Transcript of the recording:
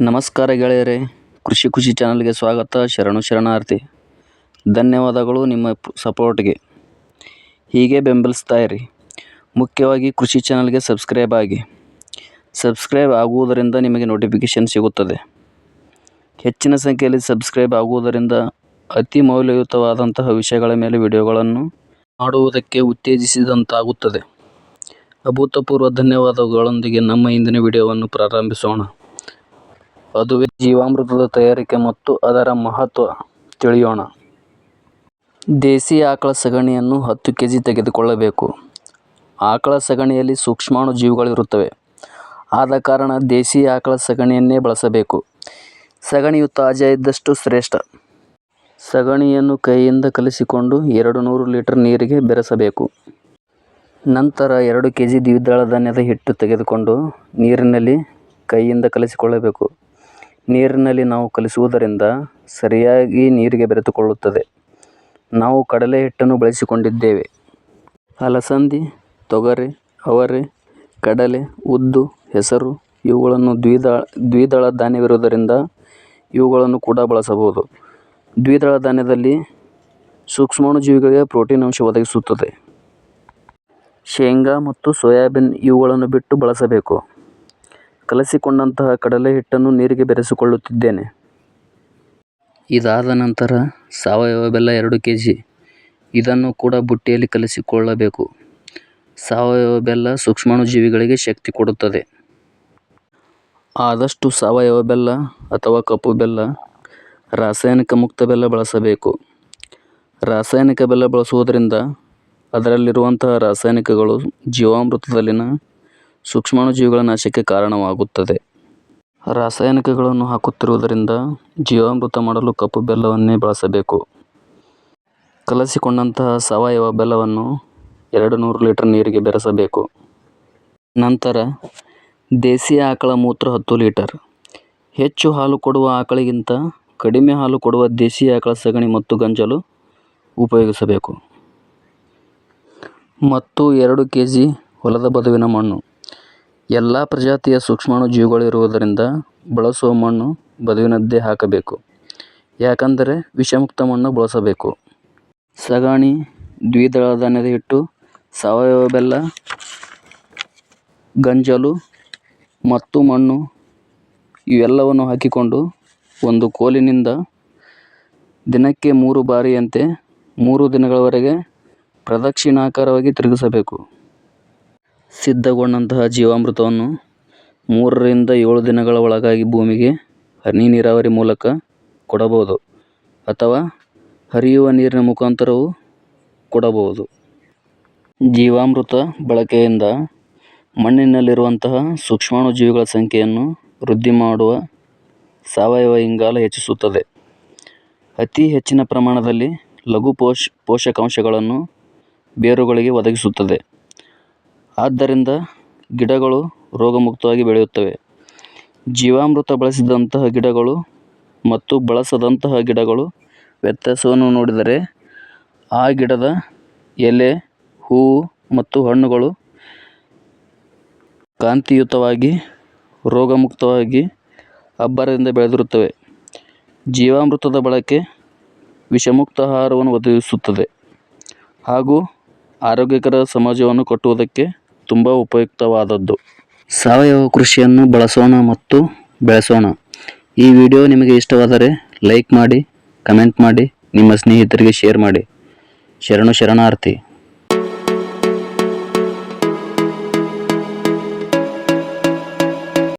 ನಮಸ್ಕಾರ ಗೆಳೆಯರೇ. ಕೃಷಿ ಖುಷಿ ಚಾನಲ್ಗೆ ಸ್ವಾಗತ. ಶರಣು ಶರಣಾರ್ಥಿ. ಧನ್ಯವಾದಗಳು ನಿಮ್ಮ ಸಪೋರ್ಟ್ಗೆ. ಹೀಗೆ ಬೆಂಬಲಿಸ್ತಾ ಇರಿ. ಮುಖ್ಯವಾಗಿ ಕೃಷಿ ಚಾನಲ್ಗೆ ಸಬ್ಸ್ಕ್ರೈಬ್ ಆಗಿ. ಸಬ್ಸ್ಕ್ರೈಬ್ ಆಗುವುದರಿಂದ ನಿಮಗೆ ನೋಟಿಫಿಕೇಷನ್ ಸಿಗುತ್ತದೆ. ಹೆಚ್ಚಿನ ಸಂಖ್ಯೆಯಲ್ಲಿ ಸಬ್ಸ್ಕ್ರೈಬ್ ಆಗುವುದರಿಂದ ಅತಿ ಮೌಲ್ಯಯುತವಾದಂತಹ ವಿಷಯಗಳ ಮೇಲೆ ವಿಡಿಯೋಗಳನ್ನು ಮಾಡುವುದಕ್ಕೆ ಉತ್ತೇಜಿಸಿದಂತಾಗುತ್ತದೆ. ಅಭೂತಪೂರ್ವ ಧನ್ಯವಾದಗಳೊಂದಿಗೆ ನಮ್ಮ ಇಂದಿನ ವಿಡಿಯೋವನ್ನು ಪ್ರಾರಂಭಿಸೋಣ. ಅದುವೇ ಜೀವಾಮೃತದ ತಯಾರಿಕೆ ಮತ್ತು ಅದರ ಮಹತ್ವ ತಿಳಿಯೋಣ. ದೇಸಿ ಆಕಳ ಸಗಣಿಯನ್ನು ಹತ್ತು ಕೆ ಜಿ ತೆಗೆದುಕೊಳ್ಳಬೇಕು. ಆಕಳ ಸಗಣಿಯಲ್ಲಿ ಸೂಕ್ಷ್ಮಾಣು ಜೀವಿಗಳಿರುತ್ತವೆ. ಆದ ಕಾರಣ ದೇಸಿ ಆಕಳ ಸಗಣಿಯನ್ನೇ ಬಳಸಬೇಕು. ಸಗಣಿಯು ತಾಜಾ ಇದ್ದಷ್ಟು ಶ್ರೇಷ್ಠ. ಸಗಣಿಯನ್ನು ಕೈಯಿಂದ ಕಲಿಸಿಕೊಂಡು ಎರಡು ನೂರು ಲೀಟರ್ ನೀರಿಗೆ ಬೆರೆಸಬೇಕು. ನಂತರ ಎರಡು ಕೆ ಜಿ ದ್ವಿದಳ ಧಾನ್ಯದ ಹಿಟ್ಟು ತೆಗೆದುಕೊಂಡು ನೀರಿನಲ್ಲಿ ಕೈಯಿಂದ ಕಲಿಸಿಕೊಳ್ಳಬೇಕು. ನೀರಿನಲ್ಲಿ ನಾವು ಕಲಿಸುವುದರಿಂದ ಸರಿಯಾಗಿ ನೀರಿಗೆ ಬೆರೆತುಕೊಳ್ಳುತ್ತದೆ. ನಾವು ಕಡಲೆ ಹಿಟ್ಟನ್ನು ಬಳಸಿಕೊಂಡಿದ್ದೇವೆ. ಅಲಸಂದಿ, ತೊಗರಿ, ಅವರೆ, ಕಡಲೆ, ಉದ್ದು, ಹೆಸರು ಇವುಗಳನ್ನು ದ್ವಿದಳ ದ್ವಿದಳ ಧಾನ್ಯವಿರುವುದರಿಂದ ಇವುಗಳನ್ನು ಕೂಡ ಬಳಸಬಹುದು. ದ್ವಿದಳ ಧಾನ್ಯದಲ್ಲಿ ಸೂಕ್ಷ್ಮಾಣುಜೀವಿಗಳಿಗೆ ಪ್ರೋಟೀನ್ ಅಂಶ ಒದಗಿಸುತ್ತದೆ. ಶೇಂಗಾ ಮತ್ತು ಸೋಯಾಬೀನ್ ಇವುಗಳನ್ನು ಬಿಟ್ಟು ಬಳಸಬೇಕು. ಕಲಸಿಕೊಂಡಂತಹ ಕಡಲೆ ಹಿಟ್ಟನ್ನು ನೀರಿಗೆ ಬೆರೆಸಿಕೊಳ್ಳುತ್ತಿದ್ದೇನೆ. ಇದಾದ ನಂತರ ಸಾವಯವ ಬೆಲ್ಲ ಎರಡು ಕೆ ಜಿ ಇದನ್ನು ಕೂಡ ಬುಟ್ಟಿಯಲ್ಲಿ ಕಲಿಸಿಕೊಳ್ಳಬೇಕು. ಸಾವಯವ ಬೆಲ್ಲ ಸೂಕ್ಷ್ಮಾಣುಜೀವಿಗಳಿಗೆ ಶಕ್ತಿ ಕೊಡುತ್ತದೆ. ಆದಷ್ಟು ಸಾವಯವ ಬೆಲ್ಲ ಅಥವಾ ಕಪ್ಪು ಬೆಲ್ಲ ರಾಸಾಯನಿಕ ಮುಕ್ತ ಬೆಲ್ಲ ಬಳಸಬೇಕು. ರಾಸಾಯನಿಕ ಬೆಲ್ಲ ಬಳಸುವುದರಿಂದ ಅದರಲ್ಲಿರುವಂತಹ ರಾಸಾಯನಿಕಗಳು ಜೀವಾಮೃತದಲ್ಲಿನ ಸೂಕ್ಷ್ಮಾಣುಜೀವಿಗಳ ನಾಶಕ್ಕೆ ಕಾರಣವಾಗುತ್ತದೆ. ರಾಸಾಯನಿಕಗಳನ್ನು ಹಾಕುತ್ತಿರುವುದರಿಂದ ಜೀವಾಮೃತ ಮಾಡಲು ಕಪ್ಪು ಬೆಲ್ಲವನ್ನೇ ಬಳಸಬೇಕು. ಕಲಸಿಕೊಂಡಂತಹ ಸಾವಯವ ಬೆಲ್ಲವನ್ನು ಎರಡು ನೂರು ಲೀಟರ್ ನೀರಿಗೆ ಬೆರೆಸಬೇಕು. ನಂತರ ದೇಸಿ ಆಕಳ ಮೂತ್ರ ಹತ್ತು ಲೀಟರ್. ಹೆಚ್ಚು ಹಾಲು ಕೊಡುವ ಆಕಳಿಗಿಂತ ಕಡಿಮೆ ಹಾಲು ಕೊಡುವ ದೇಸಿ ಆಕಳ ಸಗಣಿ ಮತ್ತು ಗಂಜಲು ಉಪಯೋಗಿಸಬೇಕು. ಮತ್ತು ಎರಡು ಕೆ ಜಿ ಹೊಲದ ಬದುವಿನ ಮಣ್ಣು. ಎಲ್ಲ ಪ್ರಜಾತಿಯ ಸೂಕ್ಷ್ಮಾಣು ಜೀವಿಗಳಿರುವುದರಿಂದ ಬಳಸುವ ಮಣ್ಣು ಬದುವಿನದ್ದೇ ಹಾಕಬೇಕು. ಯಾಕಂದರೆ ವಿಷಮುಕ್ತ ಮಣ್ಣು ಬಳಸಬೇಕು. ಸಗಣಿ ದ್ವಿದಳ ಧಾನ್ಯದ ಹಿಟ್ಟು ಸಾವಯವ ಬೆಲ್ಲ, ಗಂಜಲು ಮತ್ತು ಮಣ್ಣು ಇವೆಲ್ಲವನ್ನು ಹಾಕಿಕೊಂಡು ಒಂದು ಕೋಲಿನಿಂದ ದಿನಕ್ಕೆ ಮೂರು ಬಾರಿಯಂತೆ ಮೂರು ದಿನಗಳವರೆಗೆ ಪ್ರದಕ್ಷಿಣಾಕಾರವಾಗಿ ತಿರುಗಿಸಬೇಕು. ಸಿದ್ಧಗೊಂಡಂತಹ ಜೀವಾಮೃತವನ್ನು ಮೂರರಿಂದ ಏಳು ದಿನಗಳ ಒಳಗಾಗಿ ಭೂಮಿಗೆ ಹನಿ ನೀರಾವರಿ ಮೂಲಕ ಕೊಡಬಹುದು ಅಥವಾ ಹರಿಯುವ ನೀರಿನ ಮುಖಾಂತರವೂ ಕೊಡಬಹುದು. ಜೀವಾಮೃತ ಬಳಕೆಯಿಂದ ಮಣ್ಣಿನಲ್ಲಿರುವಂತಹ ಸೂಕ್ಷ್ಮಾಣುಜೀವಿಗಳ ಸಂಖ್ಯೆಯನ್ನು ವೃದ್ಧಿ ಮಾಡುವ ಸಾವಯವ ಇಂಗಾಲ ಹೆಚ್ಚಿಸುತ್ತದೆ. ಅತಿ ಹೆಚ್ಚಿನ ಪ್ರಮಾಣದಲ್ಲಿ ಲಘು ಪೋಷ್, ಪೋಷಕಾಂಶಗಳನ್ನು ಬೇರುಗಳಿಗೆ ಒದಗಿಸುತ್ತದೆ. ಆದ್ದರಿಂದ ಗಿಡಗಳು ರೋಗಮುಕ್ತವಾಗಿ ಬೆಳೆಯುತ್ತವೆ. ಜೀವಾಮೃತ ಬಳಸಿದಂತಹ ಗಿಡಗಳು ಮತ್ತು ಬಳಸದಂತಹ ಗಿಡಗಳು ವ್ಯತ್ಯಾಸವನ್ನು ನೋಡಿದರೆ ಆ ಗಿಡದ ಎಲೆ, ಹೂವು ಮತ್ತು ಹಣ್ಣುಗಳು ಕಾಂತಿಯುತವಾಗಿ, ರೋಗಮುಕ್ತವಾಗಿ ಅಬ್ಬರದಿಂದ ಬೆಳೆದಿರುತ್ತವೆ. ಜೀವಾಮೃತದ ಬಳಕೆ ವಿಷಮುಕ್ತ ಆಹಾರವನ್ನು ಒದಗಿಸುತ್ತದೆ ಹಾಗೂ ಆರೋಗ್ಯಕರ ಸಮಾಜವನ್ನು ಕಟ್ಟುವುದಕ್ಕೆ ತುಂಬ ಉಪಯುಕ್ತವಾದದ್ದು. ಸಾವಯವ ಕೃಷಿಯನ್ನು ಬಳಸೋಣ ಮತ್ತು ಬೆಳೆಸೋಣ. ಈ ವಿಡಿಯೋ ನಿಮಗೆ ಇಷ್ಟವಾದರೆ ಲೈಕ್ ಮಾಡಿ, ಕಮೆಂಟ್ ಮಾಡಿ, ನಿಮ್ಮ ಸ್ನೇಹಿತರಿಗೆ ಶೇರ್ ಮಾಡಿ. ಶರಣು ಶರಣಾರ್ಥಿ.